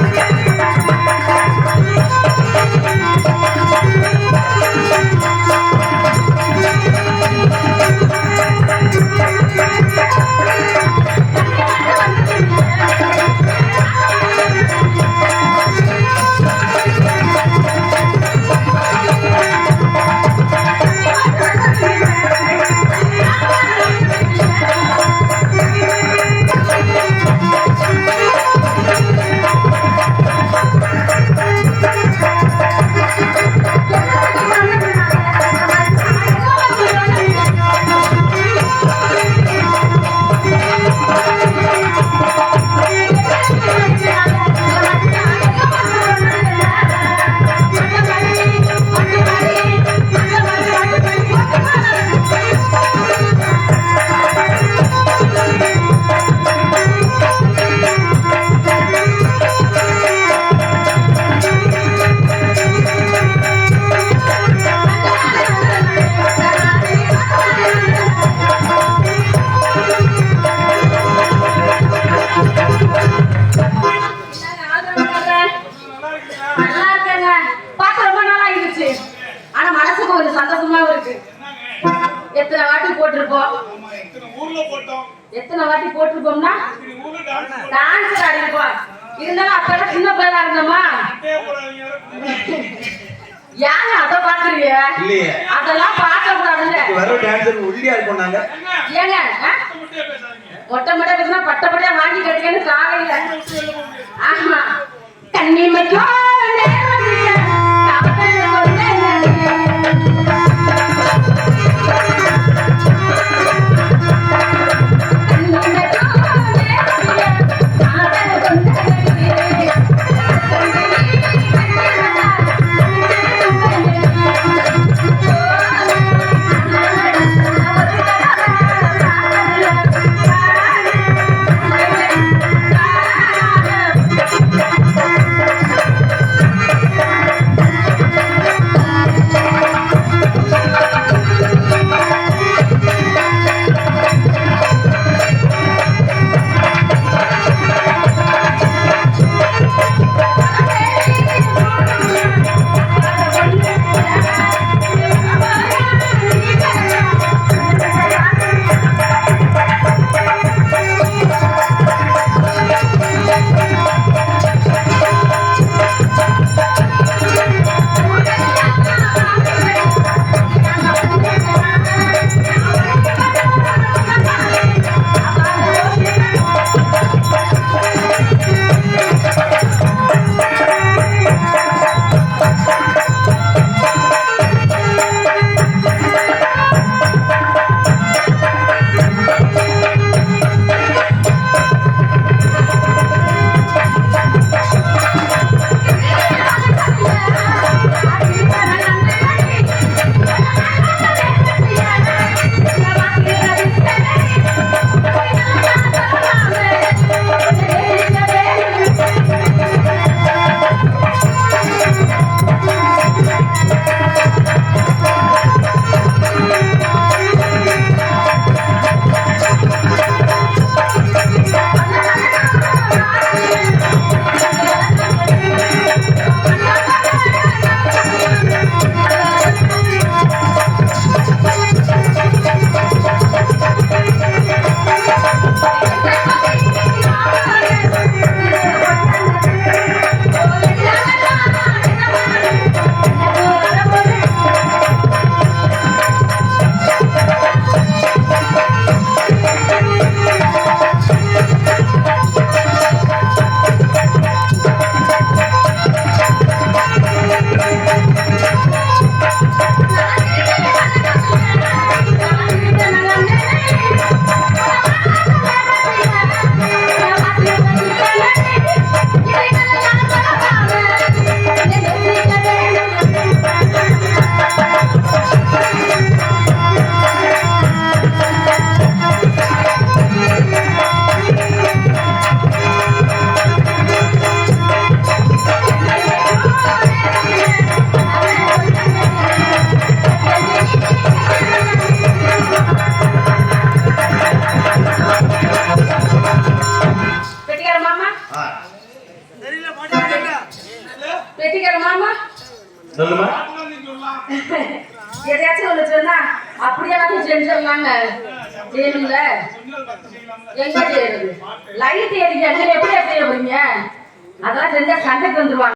Yeah. ஆனா மனசுக்கு ஒரு சந்தோஷமாவும் இருக்கு. எத்தனை வாட்டி போட்டிருப்போம்? எத்தனை வாட்டி போட்டிருப்போம்னா? டான்ஸ் ஆடிருப்போம். இருந்தாலும் அப்பெல்லாம் சின்ன பிள்ளையா இருந்தோமா? ஏங்க அதை பாக்குறீங்க அதெல்லாம் பார்க்க கூடாதுங்க வர டான்சர் ஒல்லியா இருக்கும் நாங்க. என்ன ஏங்க மொட்டை மொட்டை பேசினா பட்ட பட்டையா வாங்கி கட்டுக்கன்னு காலையில. ஆமா. கண்ணிமைக்கும் நேரம் சொல்லுமா? எதையாச்சும் ஒண்ணு சொன்னா அப்படியே எல்லாத்தையும் செஞ்சிடலாங்க வேணும்ல எங்க செய்யறது லைட் எரிக்க எப்படி செய்ய போறீங்க அதெல்லாம் செஞ்சா சண்டைக்கு வந்துருவாங்க.